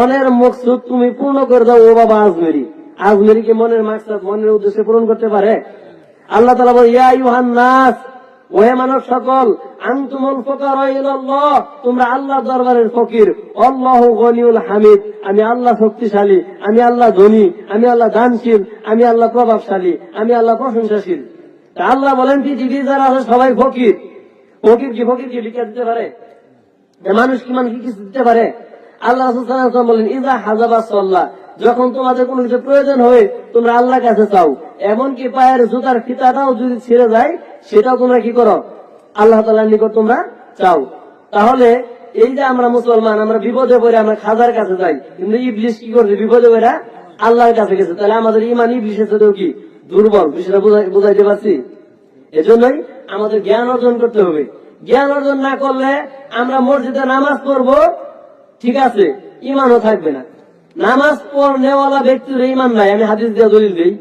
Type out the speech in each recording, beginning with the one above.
মনের মকসুদ তুমি পূর্ণ করে দাও, ও বাবা আজমেরি। আজমেরি কি মনের মাকসাদ, মনের উদ্দেশ্যে পূরণ করতে পারে। আল্লাহ তালা বলে ইয়া ইউহান নাস, ওহে মানব সকল আনতুমুল ফুকারা ইলাল্লাহ, তোমরা আল্লাহ দরবারের ফকির। আল্লাহু গনিউল হামিদ, আমি আল্লাহ শক্তিশালী, আমি আল্লাহ ধনী, আমি আল্লাহ দানশীল, আমি আল্লাহ প্রভাবশালী, আমি আল্লাহ প্রশংসাশীল। তা আল্লাহ বলেন, পৃথিবী যারা আছে সবাই ফকির। ফকির কি ফকির কি ভিক্ষা দিতে পারে? মানুষ কি মানুষ কি কিছু দিতে পারে? আল্লাহ বলেন ইজা হাজাবা সাল্লাহ যখন তোমাদের কোনো কিছু প্রয়োজন হয়, তোমরা আল্লাহর কাছে চাও। এমনকি পায়ের জুতার ফিতাটাও যদি ছিঁড়ে যায়, সেটাও তোমরা কি করো? আল্লাহ তাআলার নিকট তোমরা চাও। তাহলে এই যে আমরা মুসলমান, আমরা বিপদে পড়ে আমরা খাজার কাছে যাই, কিন্তু ইবলিশ কি করছে? বিপদে পড়ে আল্লাহর কাছে গেছে। তাহলে আমাদের ইমান ইবলিশের সাথেও কি দুর্বল? বিষয়টা বুঝাইতে পারছি? এজন্যই আমাদের জ্ঞান অর্জন করতে হবে। জ্ঞান অর্জন না করলে আমরা মসজিদে নামাজ পড়ব ঠিক আছে ইমানও থাকবে না নামাজ পড়নেওয়ালা ব্যক্তির ইমান নাই আমি হাদিস দিয়ে দলিল দিই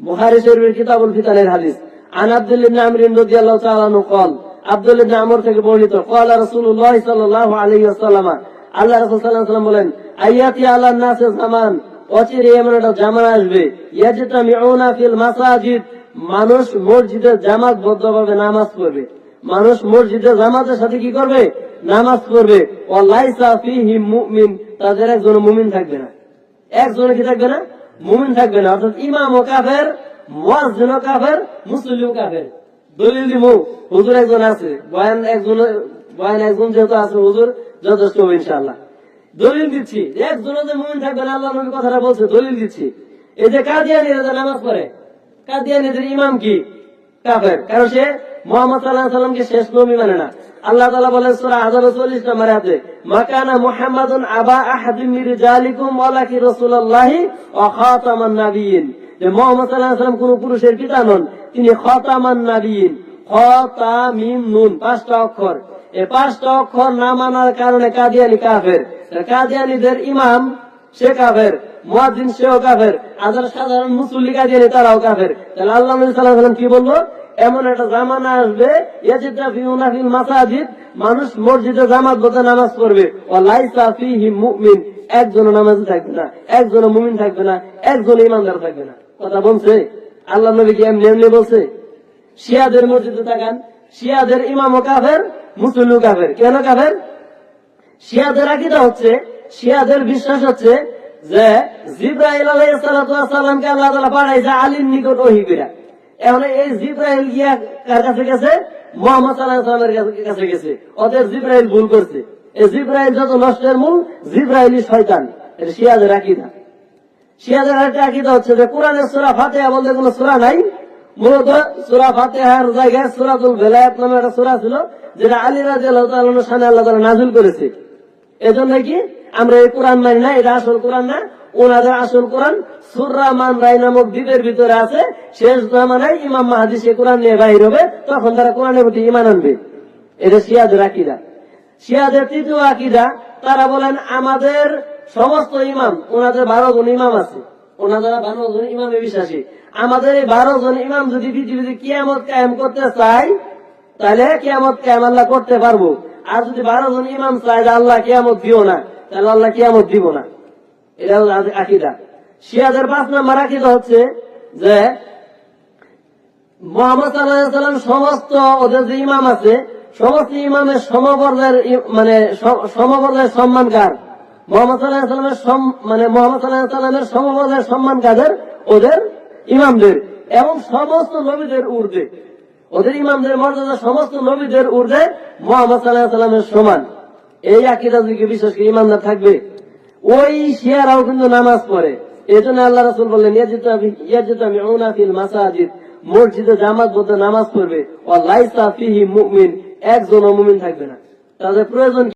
বুখারী শরীফের কিতাবুল ফিতানের হাদিস আন আব্দুল ইবনে আমর রাদিয়াল্লাহু তাআলা আনহু قال আব্দুল ইবনে আমর থেকে বর্ণিত قال রাসূলুল্লাহ সাল্লাল্লাহু আলাইহি ওয়াসাল্লাম আল্লাহ রাসূল সাল্লাল্লাহু আলাইহি ওয়াসাল্লাম বলেন আইয়াতি আলান নাসে জামান অচিরে এমন একটা জামান আসবে ইয়াজতামিউনা ফিল মাসাজিদ মানুষ মসজিদে জামাতবদ্ধভাবে নামাজ পড়বে মানুষ মসজিদে জামাতের সাথে কি করবে নামাজ মুমিন। তাদের একজন মুমিন থাকবে না। একজনে কি থাকবে না? মুমিন থাকবে না। অর্থাৎ ইমাম ও কাফের মুয়াজ্জিন কাফের মুসলিম কাফের। দলিল হুজুর একজন আছে। বয়ান একজন বয়ান একজন যেহেতু আছে, হুজুর, যথেষ্ট হবে ইনশাআল্লাহ। দলিল দিচ্ছি একজনে যে মুমিন থাকবে না আল্লাহ নবী কথাটা বলছে, দলিল দিচ্ছি। এই যে কাদিয়ানিরা নামাজ পড়ে, কাদিয়ানিদের ইমাম কি? কাফের। কারণ সে মোহাম্মদ সাল্লাহ সাল্লামকে শেষ নবী মানে না। আল্লাহ তালা বলেন সুরা হাজার চল্লিশ নম্বর হাতে মাকানা মুহাম্মাদুন আবা আহাদিম মির জালিকুম ওয়ালাকি রাসূলুল্লাহি ওয়া খাতামান নাবিয়িন মোহাম্মদ আলাইহি সাল্লাম কোন পুরুষের পিতা নন, তিনি খাতামান নাবিয়িন নুন, পাঁচটা অক্ষর। এই পাঁচটা অক্ষর না মানার কারণে কাদিয়ানি কাফের। কাদিয়ানিদের ইমাম সে কাফের, মুয়াজ্জিন সেও কাফের। আদার সাধারণ মুসল্লি কাদিয়ানি তারাও কাফের। তাহলে আল্লাহ নবী সাল্লাল্লাহু সাল্লাম কি বলল? এমন একটা জামানা আসবে মাসাজিদ, মানুষ মসজিদে জামাত বলতে নামাজ পড়বে। ও লাইসা ফিহি মুমিন, একজন নামাজ থাকবে না, একজন মুমিন থাকবে না, একজন ইমানদার থাকবে না। কথা বলছে? আল্লাহ নবী কি এমনি এমনি বলছে? শিয়াদের মসজিদে থাকান, শিয়াদের ইমাম ও কাফের মুসলিম কাফের। কেন কাফের? শিয়াদের আকিদা হচ্ছে, শিয়াদের বিশ্বাস হচ্ছে যে জিব্রাইল আলাইসালামকে আল্লাহ তালা পাঠাইছে আলীর নিকট ওহি কইরা। এখন এই জিব্রাইল গিয়া কার কাছে গেছে? মোহাম্মদ সাল্লামের কাছে- গেছে। ওদের জিব্রাইল ভুল করছে। এই জিব্রাইল যত নষ্টের মূল, জিব্রাইলই শয়তান। এটা শিয়াদের আকিদা। শিয়াদের আকিদা হচ্ছে যে, কোরআনের সুরা ফাতেহা বলতে সুরা নাই। মূলত সুরা জায়গায় সুরাতুল নামে একটা সুরা ছিল, যেটা আলী রাজি আল্লাহ সামনে আল্লাহ তাআলা নাযিল করেছে। এজন্য কি? আমরা এই কোরআন মানি না, এটা আসল কোরআন না। ওনাদের আসল কোরআন সুররা মান রায় নামক দ্বীপের ভিতরে আছে। শেষ জামানায় ইমাম মাহাদি সে কোরআন নিয়ে বাহির হবে, তখন তারা কোরআনের প্রতি ইমান আনবে। এটা শিয়াদের আকিদা। শিয়াদের তৃতীয় আকিদা, তারা বলেন, আমাদের সমস্ত ইমাম, ওনাদের বারো জন ইমাম আছে। ওনাদের বারো জন ইমামে বিশ্বাসী। আমাদের এই বারো জন ইমাম যদি পৃথিবীতে কিয়ামত কায়েম করতে চায়, তাহলে কিয়ামত কায়েম আল্লাহ করতে পারব। আর যদি বারো জন ইমাম যে আল্লাহ কিয়ামত দিও না। তাহলে আল্লাহ কিয়ামত দিব না। এটা হলো আকিদা। শিয়াদের পাঁচ আকিদা হচ্ছে যে, মোহাম্মদ সাল্লাম সমস্ত ওদের যে ইমাম আছে, সমস্ত ইমামের মানে সম্মান কার মোহাম্মদ মানে মোহাম্মদ সম্মান কাদের ওদের ইমামদের এবং সমস্ত নবীদের ঊর্ধ্বে। ওদের ইমামদের মর্যাদা সমস্ত নবীদের ঊর্ধ্বে মোহাম্মদ সাল্লাহ সাল্লামের সমান। এই আকিদা দিকে বিশেষ করে ইমানদার থাকবে। ওই শিয়ারাও কিন্তু নামাজ পড়ে। এই জন্য আল্লাহ রাসুল বললেন আমি ফিল মাসাজিদ। মসজিদে জামাত বলতে নামাজ পড়বে। ও লাইসা ফিহি মুমিন। একজন মুমিন থাকবে না। তাদের প্রয়োজন?